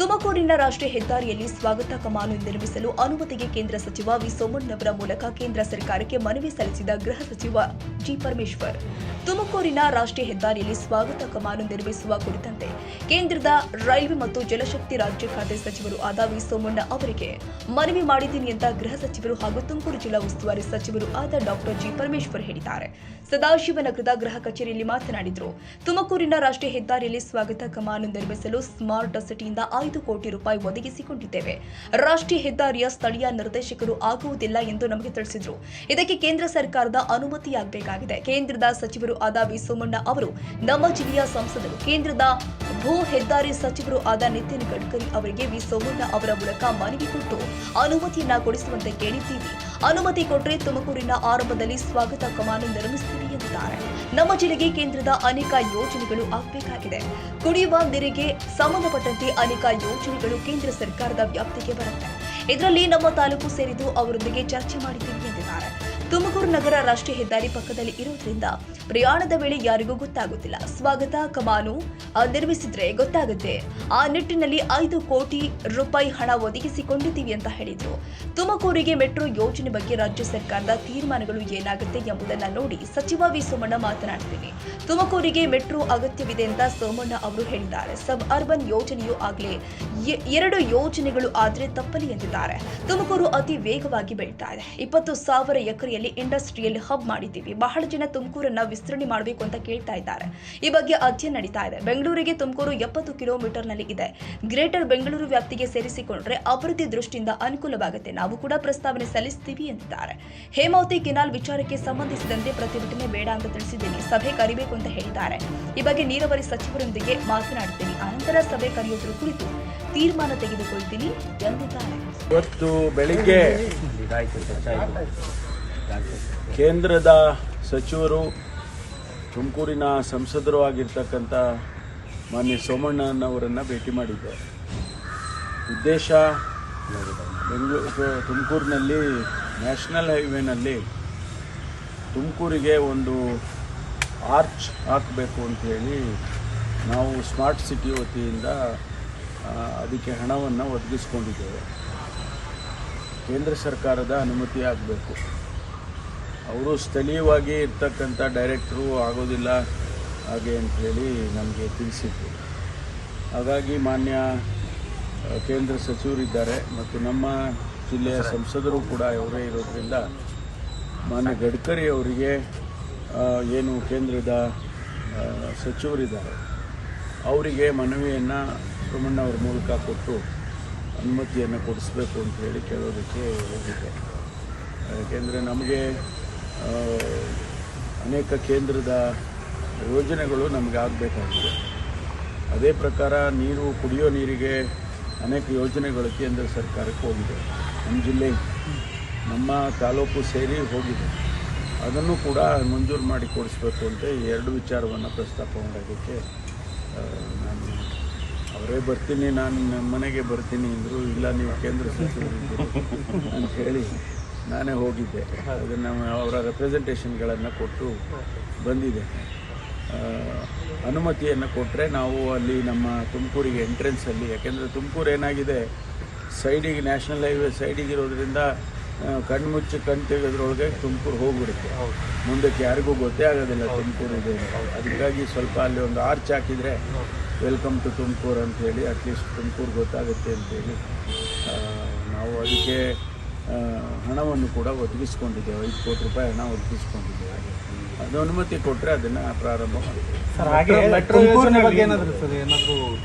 ತುಮಕೂರಿನ ರಾಷ್ಟ್ರೀಯ ಹೆದ್ದಾರಿಯಲ್ಲಿ ಸ್ವಾಗತ ಕಮಾನು ನಿರ್ಮಿಸಲು ಅನುಮತಿಗೆ ಕೇಂದ್ರ ಸಚಿವ ವಿ ಸೋಮಣ್ಣವರ ಮೂಲಕ ಕೇಂದ್ರ ಸರ್ಕಾರಕ್ಕೆ ಮನವಿ ಸಲ್ಲಿಸಿದ ಗೃಹ ಸಚಿವ ಜಿ ಪರಮೇಶ್ವರ್. ತುಮಕೂರಿನ ರಾಷ್ಟ್ರೀಯ ಹೆದ್ದಾರಿಯಲ್ಲಿ ಸ್ವಾಗತ ಕಮಾನು ನಿರ್ಮಿಸುವ ಕುರಿತಂತೆ ಕೇಂದ್ರದ ರೈಲ್ವೆ ಮತ್ತು ಜಲಶಕ್ತಿ ರಾಜ್ಯ ಖಾತೆ ಸಚಿವರು ಆದ ವಿ ಸೋಮಣ್ಣ ಅವರಿಗೆ ಮನವಿ ಮಾಡಿದ್ದೀನಿ ಅಂತ ಗೃಹ ಸಚಿವರು ಹಾಗೂ ತುಮಕೂರು ಜಿಲ್ಲಾ ಉಸ್ತುವಾರಿ ಸಚಿವರು ಆದ ಡಾಕ್ಟರ್ ಜಿ ಪರಮೇಶ್ವರ್ ಹೇಳಿದ್ದಾರೆ. ಸದಾಶಿವನಗರದ ಗೃಹ ಕಚೇರಿಯಲ್ಲಿ ಮಾತನಾಡಿದರು. ತುಮಕೂರಿನ ರಾಷ್ಟ್ರೀಯ ಹೆದ್ದಾರಿಯಲ್ಲಿ ಸ್ವಾಗತ ಕಮಾನು ನಿರ್ಮಿಸಲು ಸ್ಮಾರ್ಟ್ ಸಿಟಿಯಿಂದ ಐದು ಕೋಟಿ ರೂಪಾಯಿ ಒದಗಿಸಿಕೊಂಡಿದ್ದೇವೆ. ರಾಷ್ಟ್ರೀಯ ಹೆದ್ದಾರಿಯ ಸ್ಥಳೀಯ ನಿರ್ದೇಶಕರು ಆಗುವುದಿಲ್ಲ ಎಂದು ನಮಗೆ ತಿಳಿಸಿದರು. ಇದಕ್ಕೆ ಕೇಂದ್ರ ಸರ್ಕಾರದ ಅನುಮತಿಯಾಗಬೇಕಾಗಿದೆ. ಕೇಂದ್ರದ ಸಚಿವರು ಆದ ವಿ ಸೋಮಣ್ಣ ಅವರು ನಮ್ಮ ಜಿಲ್ಲೆಯ ಸಂಸದರು, ಕೇಂದ್ರದ ಭೂ ಹೆದ್ದಾರಿ ಸಚಿವರು ಆದ ನಿತಿನ್ ಗಡ್ಕರಿ ಅವರಿಗೆ ವಿ ಸೋಮಣ್ಣ ಅವರ ಮೂಲಕ ಮನವಿ ಕೊಟ್ಟು ಅನುಮತಿಯನ್ನ ಕೊಡಿಸುವಂತೆ ಕೇಳಿದ್ದೀವಿ. ಅನುಮತಿ ಕೊಟ್ಟರೆ ತುಮಕೂರಿನ ಆರಂಭದಲ್ಲಿ ಸ್ವಾಗತ ಕಮಾನು ನಿರ್ಮಿಸ್ತೀವಿ ನಮ್ಮ ಜಿಲ್ಲೆಗೆ ಕೇಂದ್ರದ ಅನೇಕ ಯೋಜನೆಗಳು ಆಗಬೇಕಾಗಿದೆ. ಕುಡಿಯುವ ನೀರಿಗೆ ಸಂಬಂಧಪಟ್ಟಂತೆ ಅನೇಕ ಯೋಜನೆಗಳು ಕೇಂದ್ರ ಸರ್ಕಾರದ ವ್ಯಾಪ್ತಿಗೆ ಬರುತ್ತೆ. ಇದರಲ್ಲಿ ನಮ್ಮ ತಾಲೂಕು ಸೇರಿದ್ದು ಅವರೊಂದಿಗೆ ಚರ್ಚೆ ಮಾಡಿದ್ದೀವಿ ಎಂದಿದ್ದಾರೆ. ತುಮಕೂರು ನಗರ ರಾಷ್ಟ್ರೀಯ ಹೆದ್ದಾರಿ ಪಕ್ಕದಲ್ಲಿ ಇರುವುದರಿಂದ ಪ್ರಯಾಣದ ವೇಳೆ ಯಾರಿಗೂ ಗೊತ್ತಾಗುತ್ತಿಲ್ಲ. ಸ್ವಾಗತ, ಕಮಾನು ನಿರ್ಮಿಸಿದ್ರೆ ಗೊತ್ತಾಗುತ್ತೆ. ಆ ನಿಟ್ಟಿನಲ್ಲಿ ಐದು ಕೋಟಿ ರೂಪಾಯಿ ಹಣ ಒದಗಿಸಿಕೊಂಡಿದ್ದೀವಿ ಅಂತ ಹೇಳಿದ್ರು. ತುಮಕೂರಿಗೆ ಮೆಟ್ರೋ ಯೋಜನೆ ಬಗ್ಗೆ ರಾಜ್ಯ ಸರ್ಕಾರದ ತೀರ್ಮಾನಗಳು ಏನಾಗುತ್ತೆ ಎಂಬುದನ್ನ ನೋಡಿ ಸಚಿವ ವಿ ಸೋಮಣ್ಣ ಮಾತನಾಡ್ತೀನಿ. ತುಮಕೂರಿಗೆ ಮೆಟ್ರೋ ಅಗತ್ಯವಿದೆ ಅಂತ ಸೋಮಣ್ಣ ಅವರು ಹೇಳಿದ್ದಾರೆ. ಸಬ್ ಅರ್ಬನ್ ಯೋಜನೆಯೂ ಆಗಲೇ ಎರಡು ಯೋಜನೆಗಳು ಆದ್ರೆ ತಪ್ಪಲಿ ಎಂದಿದ್ದಾರೆ. ತುಮಕೂರು ಅತಿ ವೇಗವಾಗಿ ಬೆಳೀತಾ ಇದೆ. ಇಪ್ಪತ್ತು ಸಾವಿರ ಎಕರೆಯಲ್ಲಿ ಇಂಡಸ್ಟ್ರಿಯಲ್ ಹಬ್ ಮಾಡಿದ್ದೀವಿ. ಬಹಳ ಜನ ತುಮಕೂರನ್ನ ವಿಸ್ತರಣೆ ಮಾಡಬೇಕು ಅಂತ ಕೇಳ್ತಾ ಇದ್ದಾರೆ. ಈ ಬಗ್ಗೆ ಅಧ್ಯಯನ ನಡೀತಾ ಇದೆ. ಬೆಂಗಳೂರಿಗೆ ತುಮಕೂರು ಎಪ್ಪತ್ತು ಕಿಲೋಮೀಟರ್ನಲ್ಲಿ ಇದೆ. ಗ್ರೇಟರ್ ಬೆಂಗಳೂರು ವ್ಯಾಪ್ತಿಗೆ ಸೇರಿಸಿಕೊಂಡ್ರೆ ಅಭಿವೃದ್ಧಿ ದೃಷ್ಟಿಯಿಂದ ಅನುಕೂಲವಾಗುತ್ತೆ. ನಾವು ಕೂಡ ಪ್ರಸ್ತಾವನೆ ಸಲ್ಲಿಸ್ತೀವಿ ಎಂದಿದ್ದಾರೆ ಹೇಮಾವತಿ ಕೆನಾಲ್ ವಿಚಾರಕ್ಕೆ ಸಂಬಂಧಿಸಿದಂತೆ ಪ್ರತಿಭಟನೆ ಬೇಡ ಅಂತ ತಿಳಿಸಿದ್ದೀನಿ. ಸಭೆ ಕರಿಬೇಕು ಅಂತ ಹೇಳಿದ್ದಾರೆ. ಈ ಬಗ್ಗೆ ನೀರಾವರಿ ಸಚಿವರೊಂದಿಗೆ ಮಾತನಾಡ್ತೀನಿ. ಅನಂತರ ಸಭೆ ಕರೆಯೋದ್ರ ಕುರಿತು ತೀರ್ಮಾನ ತೆಗೆದುಕೊಳ್ತೀನಿ ಎಂದಿದ್ದಾರೆ ಇವತ್ತು ಬೆಳಿಗ್ಗೆ ಕೇಂದ್ರದ ಸಚಿವರು ತುಮಕೂರಿನ ಸಂಸದರು ಆಗಿರ್ತಕ್ಕಂಥ ಮಾನ್ಯ ಸೋಮಣ್ಣನವರನ್ನು ಭೇಟಿ ಮಾಡಿದ್ದೆ ಉದ್ದೇಶ ಬೆಂಗಳೂರು ತುಮಕೂರಿನಲ್ಲಿ ನ್ಯಾಷನಲ್ ಹೈವೇನಲ್ಲಿ ತುಮಕೂರಿಗೆ ಒಂದು ಆರ್ಚ್ ಹಾಕಬೇಕು ಅಂಥೇಳಿ ನಾವು ಸ್ಮಾರ್ಟ್ ಸಿಟಿ ವತಿಯಿಂದ ಅದಕ್ಕೆ ಹಣವನ್ನು ಒದಗಿಸ್ಕೊಂಡಿದ್ದೇವೆ. ಕೇಂದ್ರ ಸರ್ಕಾರದ ಅನುಮತಿ ಆಗಬೇಕು. ಅವರು ಸ್ಥಳೀಯವಾಗಿ ಇರ್ತಕ್ಕಂಥ ಡೈರೆಕ್ಟ್ರು ಆಗೋದಿಲ್ಲ ಹಾಗೆ ಅಂಥೇಳಿ ನಮಗೆ ತಿಳಿಸಿದ್ರು. ಹಾಗಾಗಿ ಮಾನ್ಯ ಕೇಂದ್ರ ಸಚಿವರಿದ್ದಾರೆ ಮತ್ತು ನಮ್ಮ ಜಿಲ್ಲೆಯ ಸಂಸದರು ಕೂಡ ಅವರೇ ಇರೋದ್ರಿಂದ ಮಾನ್ಯ ಗಡ್ಕರಿ ಅವರಿಗೆ ಏನು ಕೇಂದ್ರದ ಸಚಿವರಿದ್ದಾರೆ. ಅವರಿಗೆ ಮನವಿಯನ್ನು ಸೋಮಣ್ಣವ್ರ ಮೂಲಕ ಕೊಟ್ಟು ಅನುಮತಿಯನ್ನು ಕೊಡಿಸ್ಬೇಕು ಅಂತ ಹೇಳಿ ಕೇಳೋದಕ್ಕೆ ಹೋಗಿದ್ದೆ. ಯಾಕೆಂದರೆ ನಮಗೆ ಅನೇಕ ಕೇಂದ್ರದ ಯೋಜನೆಗಳು ನಮಗೆ ಆಗಬೇಕಾಗಿದೆ. ಅದೇ ಪ್ರಕಾರ ನೀರು, ಕುಡಿಯೋ ನೀರಿಗೆ ಅನೇಕ ಯೋಜನೆಗಳು ಕೇಂದ್ರ ಸರ್ಕಾರಕ್ಕೆ ಹೋಗಿದೆ. ನಮ್ಮ ಜಿಲ್ಲೆ, ನಮ್ಮ ತಾಲೂಕು ಸೇರಿ ಹೋಗಿದೆ. ಅದನ್ನು ಕೂಡ ಮಂಜೂರು ಮಾಡಿ ಕೊಡಿಸ್ಬೇಕು ಅಂತ ಎರಡು ವಿಚಾರವನ್ನು ಪ್ರಸ್ತಾಪ ಮಾಡೋದಕ್ಕೆ ನಾನು ಅವರೇ ಬರ್ತೀನಿ, ನಾನು ನಮ್ಮ ಮನೆಗೆ ಬರ್ತೀನಿ ಅಂದರು, ಇಲ್ಲ, ನೀವು ಕೇಂದ್ರ ಸಚಿವರು ಅಂತ ಹೇಳಿ ನಾನೇ ಹೋಗಿದ್ದೆ. ಅದನ್ನು ಅವರ ರೆಪ್ರೆಸೆಂಟೇಷನ್ಗಳನ್ನು ಕೊಟ್ಟು ಬಂದಿದೆ. ಅನುಮತಿಯನ್ನು ಕೊಟ್ಟರೆ ನಾವು ಅಲ್ಲಿ ನಮ್ಮ ತುಮಕೂರಿಗೆ ಎಂಟ್ರೆನ್ಸಲ್ಲಿ ಯಾಕೆಂದರೆ ತುಮಕೂರು ಏನಾಗಿದೆ ಸೈಡಿಗೆ ನ್ಯಾಷನಲ್ ಹೈವೇ ಸೈಡಿಗೆ ಇರೋದ್ರಿಂದ ಕಣ್ಮುಚ್ಚಿ ಕಣ್ಣು ತೆಗೆದ್ರೊಳಗೆ ತುಮಕೂರು ಹೋಗ್ಬಿಡುತ್ತೆ. ಮುಂದಕ್ಕೆ ಯಾರಿಗೂ ಗೊತ್ತೇ ಆಗೋದಿಲ್ಲ ತುಮಕೂರು ಇದೆ. ಅದಕ್ಕಾಗಿ ಸ್ವಲ್ಪ ಅಲ್ಲಿ ಒಂದು ಆರ್ಚ್ ಹಾಕಿದರೆ ವೆಲ್ಕಮ್ ಟು ತುಮಕೂರು ಅಂತೇಳಿ ಅಟ್ಲೀಸ್ಟ್ ತುಮಕೂರು ಗೊತ್ತಾಗುತ್ತೆ ಅಂತೇಳಿ ನಾವು ಅದಕ್ಕೆ ಹಣವನ್ನು ಕೂಡ ಒದಗಿಸ್ಕೊಂಡಿದ್ದೇವೆ. ಐದು ಕೋಟಿ ರೂಪಾಯಿ ಹಣ ಒದಗಿಸ್ಕೊಂಡಿದ್ದೇವೆ. ಅದು ಅನುಮತಿ ಕೊಟ್ಟರೆ ಅದನ್ನು ಪ್ರಾರಂಭ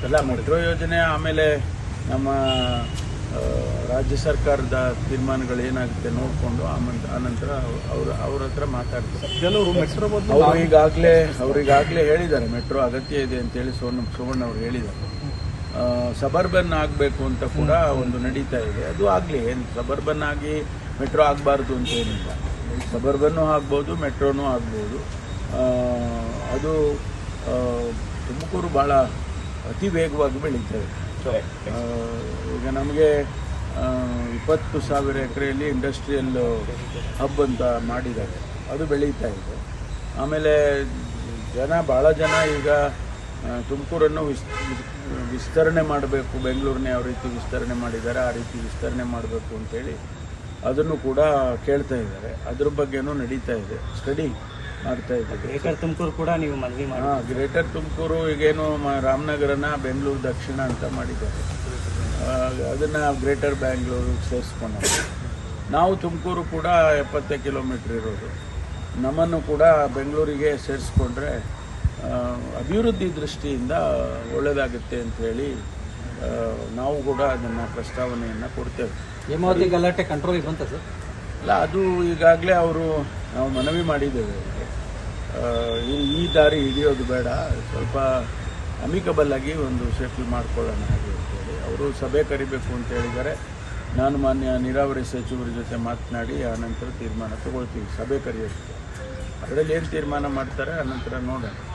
ಎಲ್ಲ ಮೆಟ್ರೋ ಯೋಜನೆ ಆಮೇಲೆ ನಮ್ಮ ರಾಜ್ಯ ಸರ್ಕಾರದ ತೀರ್ಮಾನಗಳು ಏನಾಗುತ್ತೆ ನೋಡಿಕೊಂಡು ಆಮೇಲೆ ಆನಂತರ ಅವ್ರ ಅವ್ರ ಹತ್ರ ಮಾತಾಡ್ತಾರೆ ಈಗಾಗಲೇ ಅವ್ರಿಗಾಗಲೇ ಹೇಳಿದ್ದಾರೆ ಮೆಟ್ರೋ ಅಗತ್ಯ ಇದೆ ಅಂತೇಳಿ ಸೋನ ಸುವರ್ಣ ಅವ್ರು ಹೇಳಿದ್ದಾರೆ. ಸಬರ್ಬನ್ ಆಗಬೇಕು ಅಂತ ಕೂಡ ಒಂದು ನಡೀತಾ ಇದೆ. ಅದು ಆಗಲಿ ಏನು ಸಬರ್ಬನ್ ಆಗಿ ಮೆಟ್ರೋ ಆಗಬಾರ್ದು ಅಂತ ಏನಿಲ್ಲ. ಸಬರ್ಬನ್ನು ಆಗ್ಬೋದು ಮೆಟ್ರೋನೂ ಆಗ್ಬೋದು. ಅದು ತುಮಕೂರು ಭಾಳ ಅತಿ ವೇಗವಾಗಿ ಬೆಳೀತದೆ ಈಗ ನಮಗೆ ಇಪ್ಪತ್ತು ಸಾವಿರ ಎಕರೆಯಲ್ಲಿ ಇಂಡಸ್ಟ್ರಿಯಲ್ ಹಬ್ ಅಂತ ಮಾಡಿದ್ದಾರೆ. ಅದು ಬೆಳೀತಾ ಇದೆ. ಆಮೇಲೆ ಜನ ಭಾಳ ಜನ ಈಗ ತುಮಕೂರನ್ನು ವಿಸ್ ವಿಸ್ತರಣೆ ಮಾಡಬೇಕು. ಬೆಂಗಳೂರನ್ನ ಯಾವ ರೀತಿ ವಿಸ್ತರಣೆ ಮಾಡಿದ್ದಾರೆ ಆ ರೀತಿ ವಿಸ್ತರಣೆ ಮಾಡಬೇಕು ಅಂತೇಳಿ ಅದನ್ನು ಕೂಡ ಕೇಳ್ತಾ ಇದ್ದಾರೆ. ಅದ್ರ ಬಗ್ಗೆನೂ ನಡೀತಾ ಇದೆ. ಸ್ಟಡಿ ಮಾಡ್ತಾ ಇದ್ದಾರೆ. ಗ್ರೇಟರ್ ತುಮಕೂರು ಕೂಡ ನೀವು ಮನವಿ ಮಾಡಿ. ಹಾಂ ಗ್ರೇಟರ್ ತುಮಕೂರು ಈಗೇನು ಮ- ರಾಮನಗರನ ಬೆಂಗಳೂರು ದಕ್ಷಿಣ ಅಂತ ಮಾಡಿದ್ದಾರೆ. ಅದನ್ನು ಗ್ರೇಟರ್ ಬ್ಯಾಂಗ್ಳೂರು ಸೇರಿಸ್ಕೊಂಡು ನಾವು ತುಮಕೂರು ಕೂಡ ಎಪ್ಪತ್ತೇ ಕಿಲೋಮೀಟ್ರ್ ಇರೋದು. ನಮ್ಮನ್ನು ಕೂಡ ಬೆಂಗಳೂರಿಗೆ ಸೇರಿಸ್ಕೊಂಡ್ರೆ ಅಭಿವೃದ್ಧಿ ದೃಷ್ಟಿಯಿಂದ ಒಳ್ಳೆಯದಾಗುತ್ತೆ ಅಂಥೇಳಿ ನಾವು ಕೂಡ ಅದನ್ನು ಪ್ರಸ್ತಾವನೆಯನ್ನು ಕೊಡ್ತೇವೆ. ಹೇಮಾವತಿ ಗಲಾಟೆ ಕಂಟ್ರೋಲಿಗೆ ಬಂತ ಸರ್? ಅಲ್ಲ ಅದು ಈಗಾಗಲೇ ಅವರು ನಾವು ಮನವಿ ಮಾಡಿದ್ದೇವೆ. ಅವ್ರಿಗೆ. ಈ- ದಾರಿ ಹಿಡಿಯೋದು ಬೇಡ ಸ್ವಲ್ಪ ಅಮಿಕಬಲ್ ಆಗಿ ಒಂದು ಸೆಟ್ಲ್ ಮಾಡ್ಕೊಳ್ಳೋಣ ಹಾಗೆ ಅಂತೇಳಿ ಅವರು ಸಭೆ ಕರಿಬೇಕು ಅಂತ ಹೇಳಿದ್ದಾರೆ. ನಾನು ಮಾನ್ಯ ನೀರಾವರಿ ಸಚಿವರ ಜೊತೆ ಮಾತನಾಡಿ ಆ ನಂತರ ತೀರ್ಮಾನ ತಗೊಳ್ತೀವಿ. ಸಭೆ ಕರೆಯೋದಕ್ಕೆ ಅದರಲ್ಲಿ ಏನು ತೀರ್ಮಾನ ಮಾಡ್ತಾರೆ ಆ ನಂತರ ನೋಡೋಣ.